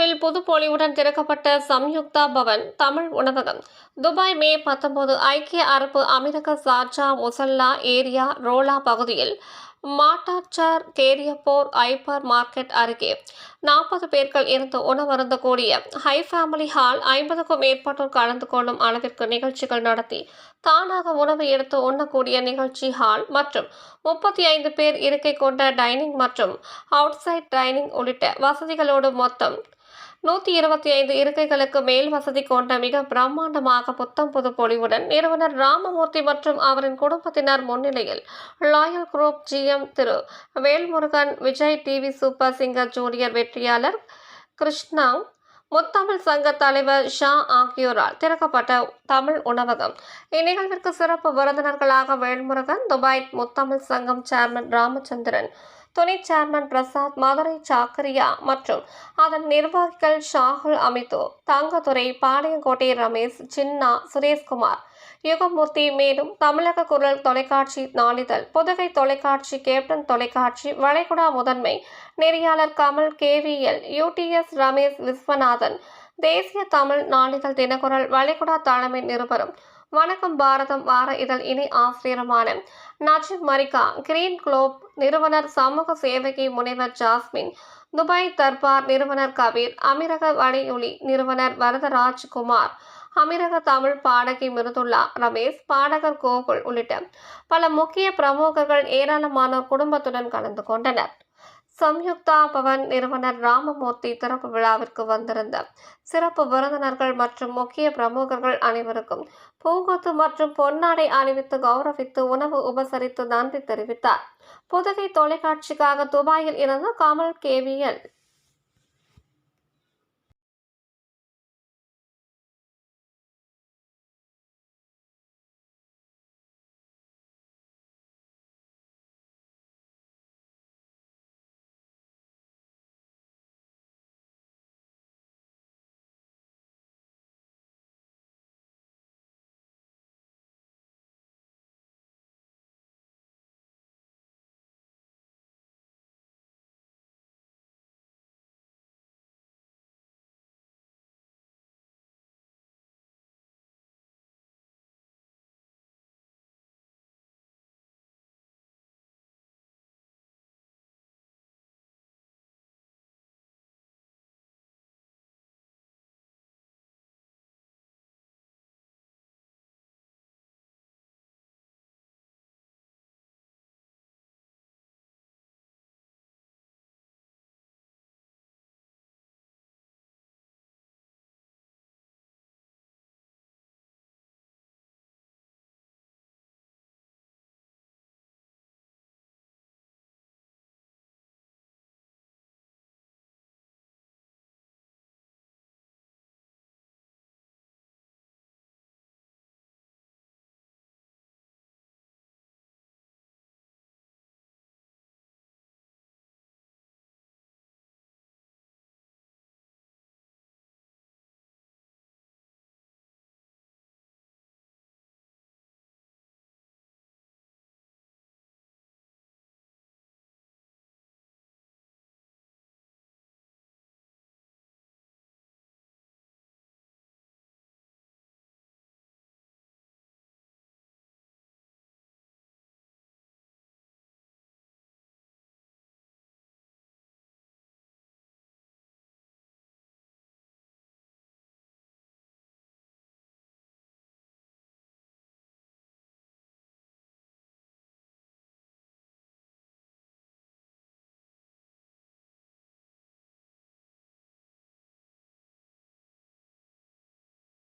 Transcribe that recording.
பூங்காவில் புதுப்பொலிவுடன் திறக்கப்பட்ட சம்யுக்தா பவன் தமிழ் உணவகம். துபாய் மே பத்தொன்பது ஐக்கிய அரபு அமீரக சார்ஜா முசல்லா ஏரியா ரோலா பகுதியில் மாட்டாச்சார் கேரியப்போர் ஐப்பர் மார்க்கெட் அருகே நாற்பது பேர்கள் இருந்து உணவருந்தக்கூடிய ஹை ஃபேமிலி ஹால் ஐம்பதுக்கும் மேற்பட்டோர் கலந்து கொள்ளும் அளவிற்கு நிகழ்ச்சிகள் நடத்தி தானாக உணவு எடுத்து உண்ணக்கூடிய நிகழ்ச்சி ஹால் மற்றும் முப்பத்தி ஐந்து பேர் இருக்கை கொண்ட டைனிங் மற்றும் அவுட்சைட் டைனிங் உள்ளிட்ட வசதிகளோடு மொத்தம் நூற்றி இருபத்தி ஐந்து இருக்கைகளுக்கு மேல் வசதி கொண்ட மிக பிரம்மாண்டமாக புத்தம் புது பொலிவுடன் நிறுவனர் ராமமூர்த்தி மற்றும் அவரின் குடும்பத்தினர் முன்னிலையில் Loyal group GM Thiru Velmurugan Vijay TV super singer junior வெற்றியாளர் கிருஷ்ணா முத்தமிழ் சங்க தலைவர் ஷா ஆகியோரால் திறக்கப்பட்ட தமிழ் உணவகம். இந்நிகழ்விற்கு சிறப்பு விருந்தினர்களாக வேல்முருகன் துபாய் முத்தமிழ் சங்கம் சேர்மன் ராமச்சந்திரன் துணை சேர்மன் பிரசாத் மதுரை சாக்கரியா மற்றும் அதன் நிர்வாகிகள் ஷாகுல் அமிது தங்கதுரை பாளையங்கோட்டை ரமேஷ் சின்னா சுரேஷ்குமார். யுகமூர்த்தி மேலும் தமிழக குரல் தொலைக்காட்சி நாளிதழ் புதுகை தொலைக்காட்சி கேப்டன் தொலைக்காட்சி வளைகுடா முதன்மை நெறியாளர் கமல் கேவிஎல் யூடிஎஸ் ரமேஷ் விஸ்வநாதன் தேசிய தமிழ் நாளிதழ் தினக்குரல் வளைகுடா தலைமை நிருபரும் வணக்கம் பாரதம். வார இதழ் இணை ஆசிரியருமான நஜிப் மரிகா கிரீன் குளோப் நிறுவனர் சமூக சேவகி முனைவர் ஜாஸ்மின் துபாய் தர்பார் நிறுவனர் கபீர் அமீரக வடையொலி நிறுவனர் வரதராஜ் குமார் அமீரக தமிழ் பாடகி மிருதுல்லா ரமேஷ் பாடகர் கோகுல் உள்ளிட்ட பல முக்கிய பிரமுகர்கள் ஏராளமான குடும்பத்துடன் கலந்து கொண்டனர். சம்யுக்தா பவன் நிறுவனர் ராமமூர்த்தி திறப்பு விழாவிற்கு வந்திருந்த சிறப்பு விருந்தினர்கள் மற்றும் முக்கிய பிரமுகர்கள் அனைவருக்கும் பூங்கொத்து மற்றும் பொன்னாடை அணிவித்து கௌரவித்து உணவு உபசரித்து நன்றி தெரிவித்தார். புதுகை தொலைக்காட்சிக்காக துபாயில் இருந்து கமல் கேவிஎல்